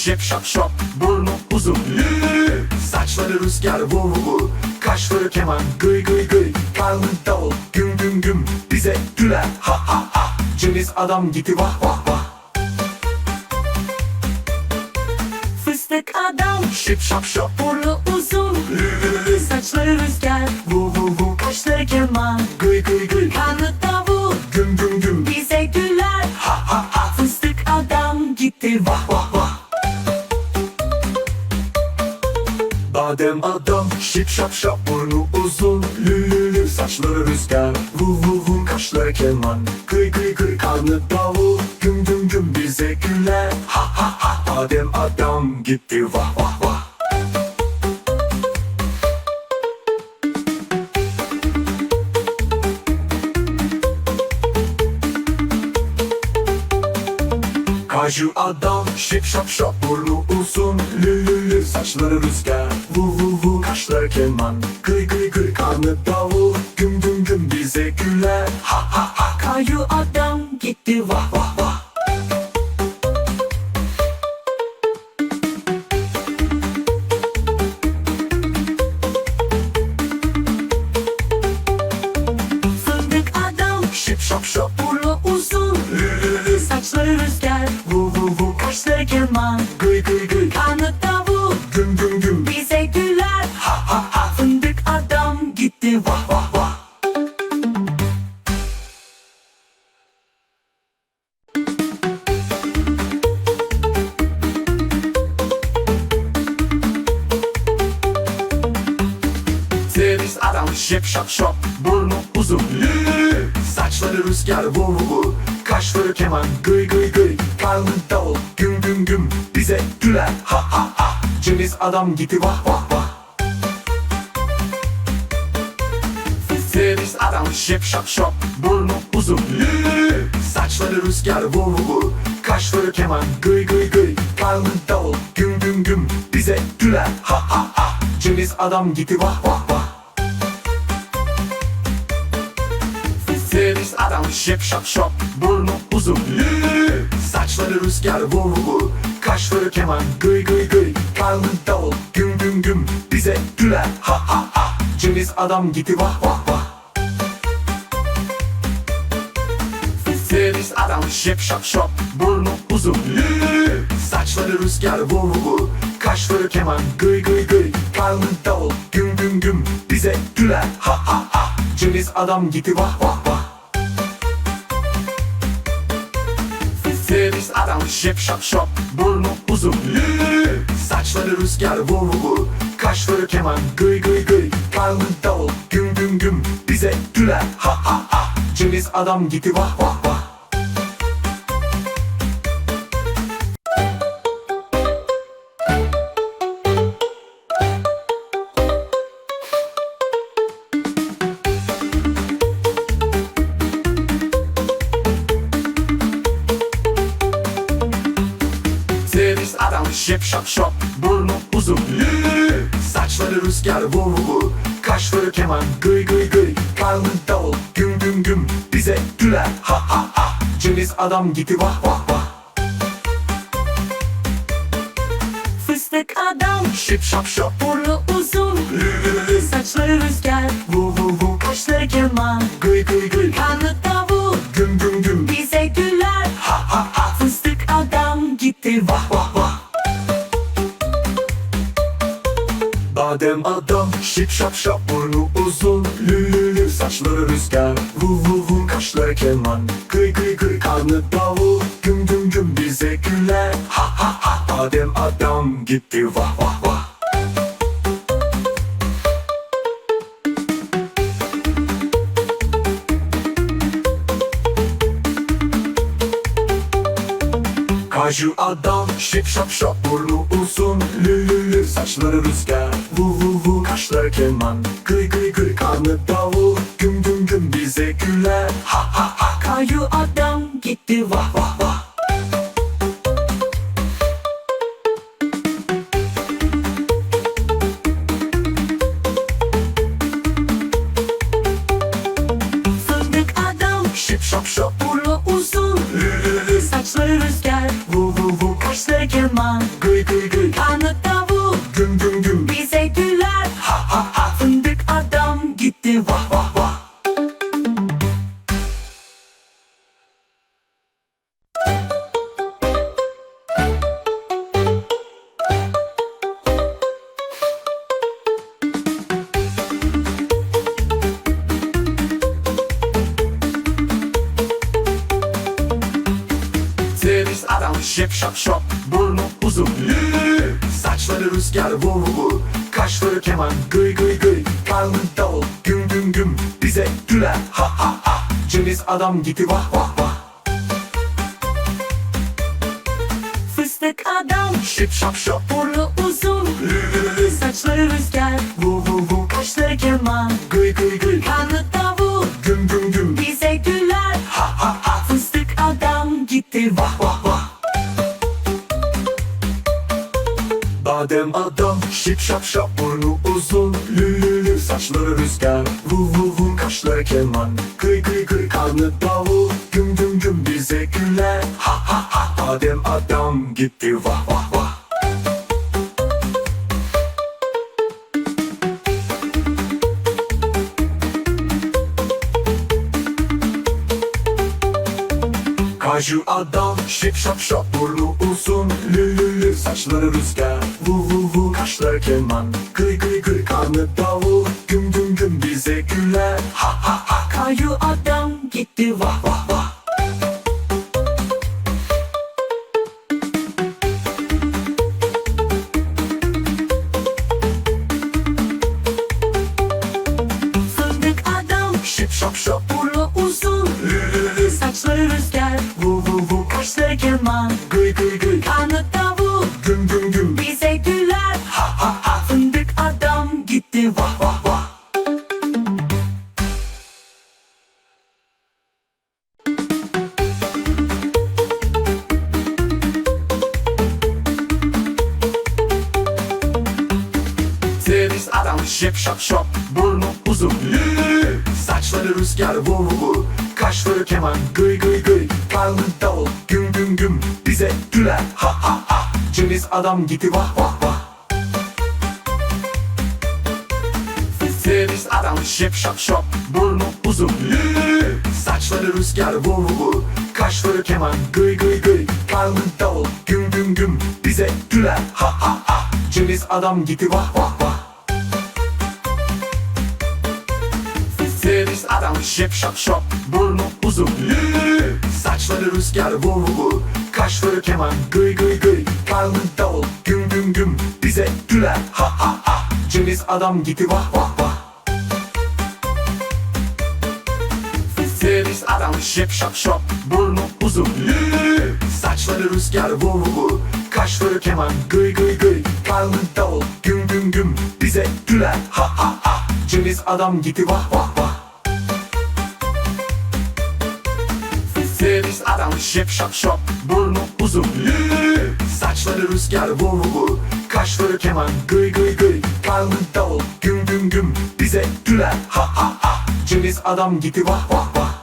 şip şap şop Burnu uzun. Lü Saçları rüzgar vu vu Kaşları keman gıy gıy gıy. Karnı davul güm güm güm. Bize güler ha ha ha. Ceviz adam gitti vah vah vah. Fıstık adam. Şip şap şop Badem adam şip şap şap burnu uzun lü lü lü saçları rüzgar. Vu vu vu kaşları keman. Kıy kıy kıy karnı davul. Güm güm güm bize güler. Ha ha ha Badem adam gitti vah vah vah. Kaju adam şip şap şap burnu uzun lü lü lü saçları rüzgar vu vu vu kaşları keman. Kıy kıy kıy karnı davul. Güm güm güm bize güler. Ha ha ha. Kayu adam gitti vah vah vah. Fındık adam. Şip şap şap adam şip şap şop Burnu uzun. Lü. Saçları rüzgar vu vu Kaşları keman gıy gıy gıy. Karnı davul güm güm güm. Bize güler ha ha ha. Ceviz adam gitti vah vah vah. Ceviz adam şip şap şop Burnu uzun. Lü. Saçları rüzgar vu vu Kaşları keman gıy gıy gıy. Karnı davul güm güm güm. Bize güler ha ha ha. Ceviz adam gitti vah vah vah Ceviz adam şip şap şop Burnu uzun. Lü. Saçları rüzgar vu vu vu Kaşları keman. Gıy gıy gıy. Karnı davul. Güm güm güm. Bize güler. Ha ha ha. Ceviz adam gitti. Vah vah vah. Ceviz adam şip şap şop Burnu uzun. Lü. Saçları rüzgar vu vu vu Kaşları keman. Gıy gıy gıy. Karnı davul. Güm güm güm. Bize güler. Ha ha ha. Ceviz adam gitti. Vah vah vah Ceviz adam şip şap şop Burnu uzun. Saçları rüzgar vu vu vu Kaşları keman. Gıy gıy gıy. Karnı davul. Güm güm güm. Bize güler. Ha ha ha. Ceviz adam gitti. Vah vah vah şip şap şop Burnu uzun. Lü. Saçları rüzgar vu vu vu Kaşları keman gıy gıy gıy. Karnı davul güm güm güm. Bize güler ha ha ha. Ceviz adam gitti vah vah vah. Fıstık adam. Şip şap şop. Burnu uzun. Lü lü lü. Saçları rüzgar. Vu vu vu Kaşları keman. Gıy gıy gıy. Karnı davul. Güm güm güm Badem adam şip şap şap burnu uzun lü lü lü saçları rüzgar. Vu vu vu kaşları keman. Gıy gıy gıy karnı davul. Güm güm güm bize güler. Ha ha ha Badem adam gitti vah vah vah. Kaju adam şip şap şap burnu uzun. Lü lü lü saçları rüzgar vu vu vu kaşları keman. Gıy gıy gıy karnı davul. Güm güm güm bize güler. Ha ha ha Kayu adam gitti vah vah şip şap şop Burnu uzun. Lü. Saçları rüzgar vu vu vu Kaşları keman gıy gıy gıy. Karnı davul güm güm güm. Bize güler ha ha ha. Ceviz adam gitti vah vah vah. Fıstık adam. Şip şap şop Burnu uzun. Lü. Saçları rüzgar. Vu vu vu Kaşları keman. Gıy gıy gıy. Karnı davul. Güm güm güm. Bize şap şap burnu uzun lü lü lü Saçları rüzgar. Vu vu vu Kaşları keman. Gıy gıy gıy Karnı davul. Güm güm güm Bize güler. Ha ha ha Badem adam gitti vah vah vah. Kaju adam şip şap şap burnu uzun. Lü lü lü Saçları rüzgar. Vu vu vu Kaşları keman gıy gıy gıy Karnı davul Ceviz adam şip şap şop Burnu uzun. Lü. Saçları rüzgar vu vu vu Kaşları keman gıy gıy gıy. Karnı davul güm güm güm. Bize güler ha ha ha. Ceviz adam gitti vah vah vah. Ceviz adam şip şap şop Burnu uzun. Lü. Saçları rüzgar vu vu vu Kaşları keman gıy gıy gıy. Karnı davul güm güm güm. Bize güler ha ha ha. Ceviz adam gitti vah vah vah Ceviz adam şip şap şop. Burnu uzun. Lü. Saçları rüzgar vu vu vu Kaşları keman. Gıy gıy gıy. Karnı davul. Güm güm güm. Bize güler. Ha ha ha. Ceviz adam gitti. Vah vah vah. Ceviz adam şip şap şop. Burnu uzun. Lü. Saçları rüzgar vu vu vu Kaşları keman. Gıy gıy gıy. Karnı davul. Güm güm güm. Bize güler. Ha ha ha. Ceviz adam gitti. Vah vah vah Ceviz adam şip şap şop. Burnu uzun lü. Saçları rüzgar vu vu vu Kaşları keman gıy gıy gıy. Karnı davul güm güm güm. Bize güler ha ha ha. Ceviz adam gitti vah vah vah